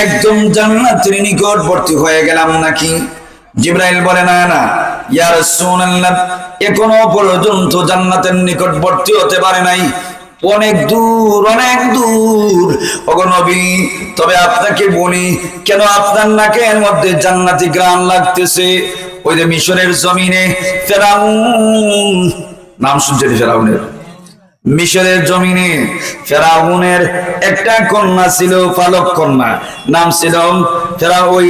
একদম জান্নাতের নিকটবর্তী হয়ে গেলাম নাকি? জিব্রাইল বলে, না না। এখনও পর্যন্ত জান্নাতের নিকটবর্তী হতে পারে নাই। অনেক দূর অনেক দূর। নবী, তবে আপনাকে বলি, কেন আপনার নাকের মধ্যে জান্নাতি গ্রাম লাগতেছে? ওই যে মিশরের জমিনে ফেরাউন নাম শুনছেন ফেরাউনের? মিশরের জমিনে ফেরাউনের একটা কন্যা ছিল পালক কন্যা। নাম ছিল ফেরা ওই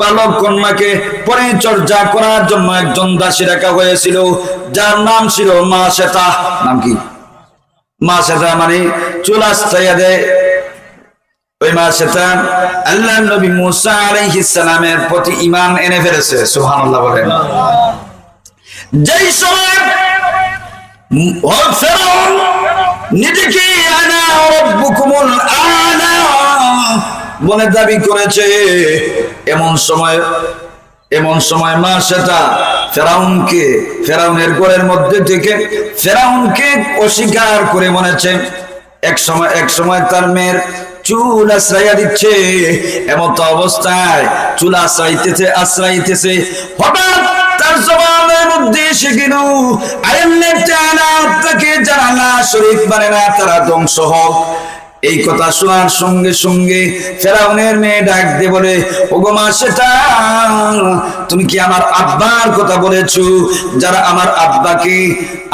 পালক কন্যাকে পরিচর্যা করার জন্য একজন দাসী রাখা হয়েছিল, যার নাম ছিল মা শ্বেতা নাম কি? মা শ্বেতা মানে চুল আস্তাইয়া দেয়। ওই মা শ্বেতা আল্লাহ নবী মুসা আলাইহিস সালামের প্রতি ঈমান এনে ফেলেছে, সুবহানাল্লাহ বলেন। যেই সময় নিজেকে বলে দাবি করেছে। এমন সময় এমন সময় মা সেটা ফেরাউনকে, ফেরাউনের ঘরের মধ্যে থেকে ফেরাউনকে অস্বীকার করে মনেছে এক সময় এক সময় তার মেয়ের চুল আশ্রয়া দিচ্ছে। এমন তো অবস্থায় চুল আশ্রাইতেছে আশ্রাইতেছে। হঠাৎ তার জবানের মধ্যে কেন আয়াল্লাহ তাআলা আপনাকে যারা আল্লাহ শরীফ মানে না তারা ধ্বংস হোক। এই কথা শোনার সঙ্গে সঙ্গে ফেরাউনের মেয়ে ডাক দিয়ে বলে, ওগো মা সেটা, তুমি কি আমার আব্বার কথা বলেছ? যারা আমার আব্বাকে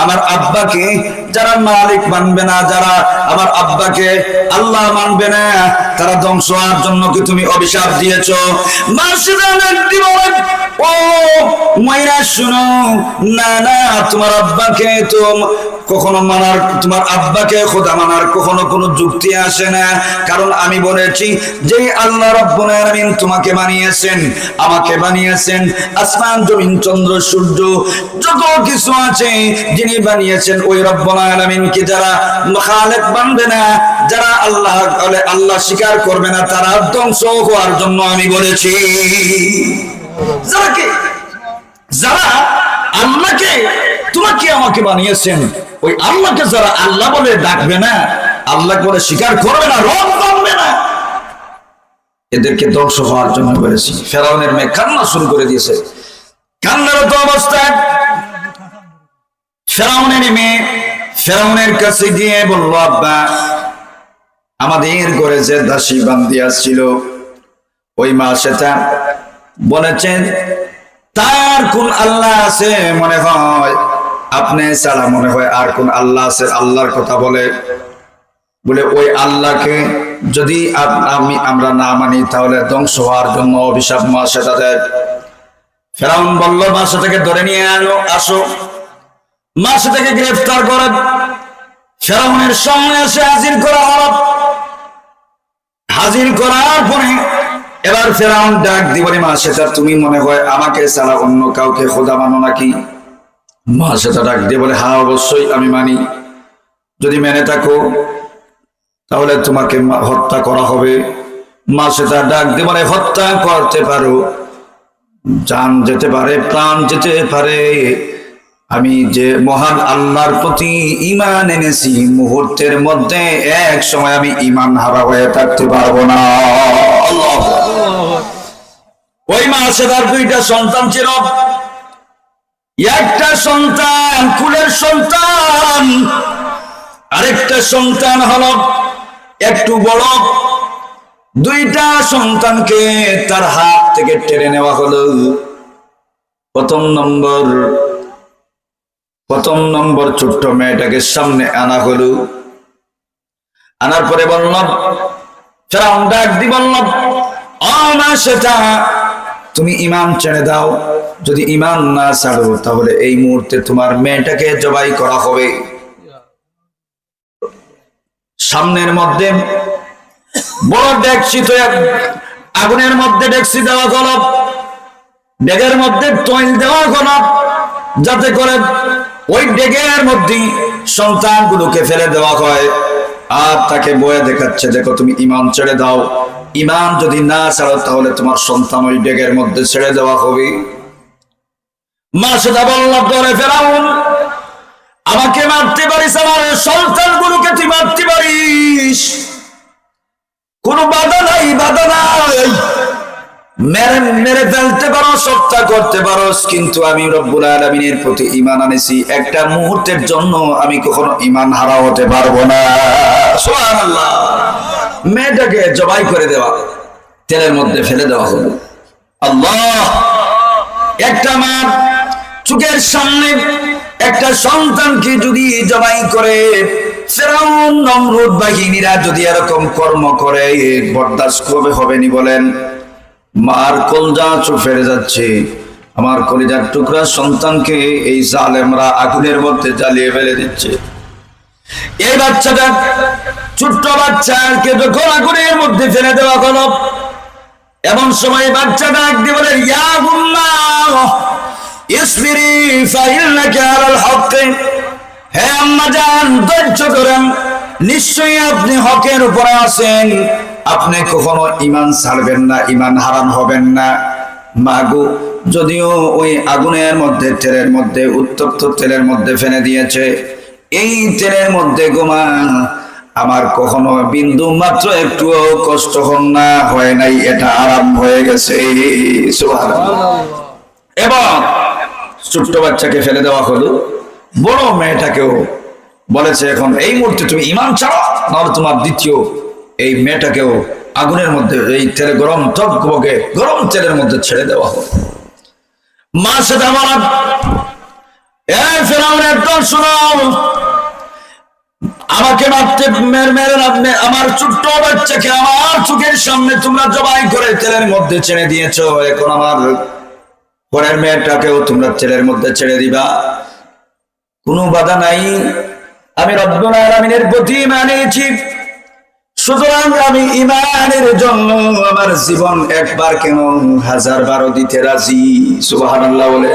আমার আব্বাকে যারা মালিক মানবে না, যারা আমার আব্বাকে আল্লাহ মানবে না, তারা ধ্বংস হওয়ার জন্য কি তুমি অভিশাপ দিয়েছ? মা ও মাইরা শুনো, না না, তোমার আব্বাকে তো কখনো মানার, তোমার আব্বাকে খোদা মানার কখনো কোনো যুক্তি আসে না। কারণ আমি বলেছি যে আল্লাহ রব্বুল আলামিন তোমাকে বানিয়েছেন, আমাকে বানিয়েছেন, আসমান, জমিন, চন্দ্র, সূর্য, যত কিছু আছে যিনি বানিয়েছেন, ওই রব্বুল আলামিনকে যারা খালেক মানবে না, যারা আল্লাহ আল্লাহ স্বীকার করবে না, তারা ধ্বংস হওয়ার জন্য আমি বলেছি। যারা কে? যারা আল্লাহকে, তোমাকে আমাকে বানিয়েছেন, ওই আল্লাহকে যারা আল্লাহ বলে ডাকবে না আল্লাহ বলে স্বীকার করবে না, রব মানবে না। এদেরকে ধ্বংস হওয়ার জন্য বলেছি ফেরাউনের মেয়ে কান্না শুরু করে দিয়েছে। কান্নারত অবস্থায় ফেরাউনের মেয়ে ফেরাউনের কাছে গিয়ে বলল, আব্বা, আমাদের ঘরে যে দাসী বান্দি আসছিল, ওই মা সেটা বলেছেন, তার কোন আল্লাহ আছে মনে হয়? আপনি ছাড়া মনে হয় আর কোন আল্লাহ আছে, আল্লাহর কথা বলে বলে, ওই আল্লাহকে যদি আমি আমরা না মানি, তাহলে ধ্বংস হওয়ার জন্য অভিশাপ মা সেটা দেয়। ফেরাউন বলল মা সেটাকে ধরে নিয়ে আনো, আসো। মা সেটাকে গ্রেফতার করে। ফেরাউনের সামনে এসে হাজির করা হলো। হাজির করার পরে এবার ফেরাউন ডাক দিবনি মা সেটা তুমি মনে হয় আমাকে ছাড়া অন্য কাউকে খোদা মানো নাকি? মা সেটা ডাক দিয়ে বলে হ্যাঁ অবশ্যই আমি মানি। যদি মেনে থাকো তাহলে তোমাকে মা- হত্যা করা হবে। মা সেটা ডাক দিয়ে বলে, হত্যা করতে পারো। জান যেতে পারে, প্রাণ যেতে পারে। আমি যে মহান আল্লাহর প্রতি ইমান এনেছি, মুহূর্তের মধ্যে এক সময় আমি ইমান হারা হয়ে থাকতে পারব না। ওই মাসে তার দুইটা সন্তান ছিল। একটা সন্তান, কুলের সন্তান। আরেকটা সন্তান হলো একটু বড়। দুইটা সন্তানকে তার হাত থেকে টেনে নেওয়া হলো। প্রথম নম্বর প্রথম নম্বর ছোট্ট মেয়েটাকে সামনে আনা হলো। আনার পরে বললাম ফেরাউন, ডাক দি মা সেটা, তুমি ইমান ছেড়ে দাও। যদি ইমান না ছাড়ো, তাহলে এই মুহূর্তে তোমার মেয়েটাকে জবাই করা হবে। সামনের মধ্যে বড় ডেকসি তো আগুনের মধ্যে ডেকসি দেওয়া গলপ ডেগের মধ্যে তৈল দেওয়া গলপ যাতে করে ওই ডেগের মধ্যে সন্তানগুলোকে ফেলে দেওয়া হয়। আর তাকে বয়ে দেখাচ্ছে, দেখো তুমি ইমান ছেড়ে দাও। ইমান যদি না ছাড়ো, তাহলে তোমার সন্তান ওই ডেগের মধ্যে ছেড়ে দেওয়া হবে। মা সেটা বললাম করে ফেরাউন, আমাকে মারতে মেরে মেরে ফেলতে পারো হত্যা করতে পারো, কিন্তু আমি রব্বুল আলমিনের প্রতি ইমান আনেছি। একটা মুহূর্তের জন্য আমি কখনো ইমান হারা হতে পারব না। মেয়েটাকে জবাই করে দেওয়া, তেলের মধ্যে ফেলে দেওয়া হলো। আল্লাহ! একটা মা চোখের সামনে একটা সন্তানকে যদি জবাই করে, ফেরাউন নমরুদ বাহিনীরা যদি এরকম কর্ম করে, বরদাস্ত হবে নি বলেন? মার কলজা চোখের যাচ্ছে। আমার কলিজার টুকরা সন্তানকে এই জালেমরা আগুনের মধ্যে জ্বালিয়ে ফেলে দিচ্ছে। এই বাচ্চাটা, ছোট্ট বাচ্চাকে যখন আগুনের মধ্যে ফেলে দেওয়া হলো, এমন সময় বাচ্চাটা ডাক দিয়ে বলে, ইয়া গুম্মা ইসবিরি ফাইন্নাকা আলাল হক, হে আম্মা জান, ধৈর্য ধরেন। নিশ্চয়ই আপনি হকের উপরে আছেন। আপনি কখনো ইমান ছাড়বেন না ইমান হারান হবেন না। মাগু, যদিও ওই আগুনের মধ্যে, তেলের মধ্যে, উত্তপ্ত তেলের মধ্যে ফেলে দিয়েছে। এই তেলের মধ্যে গোমা আমার কখনো বিন্দু মাত্র একটুও কষ্ট হন না, হয় নাই, এটা আরাম হয়ে গেছে। এবং ছোট্ট বাচ্চাকে ফেলে দেওয়া হলো, বড় মেয়েটাকেও বলেছে এখন, এই মুহূর্তে তুমি ইমান ছাড়ো, নাহলে তোমার দ্বিতীয় এই মেয়েটাকেও আগুনের মধ্যে, এই তেলে গরম টকবকে গরম তেলের মধ্যে ছেড়ে দেওয়া হলো মা সেটা আমাকে আমার ছোট্ট বাচ্চাকে আমার চোখের সামনে তোমরা জবাই করে মধ্যে ছেড়ে দিয়েছ। এখন আমার মেয়েটাকেও তোমরা মধ্যে ছেড়ে দিবা। কোনো বাধা নাই। আমি রব্বুল আলমিনের প্রতি মানেছি। সুতরাং আমি ইমানের জন্য আমার জীবন একবার কেমন হাজার বারো দিতে রাজি। সুবাহ বলে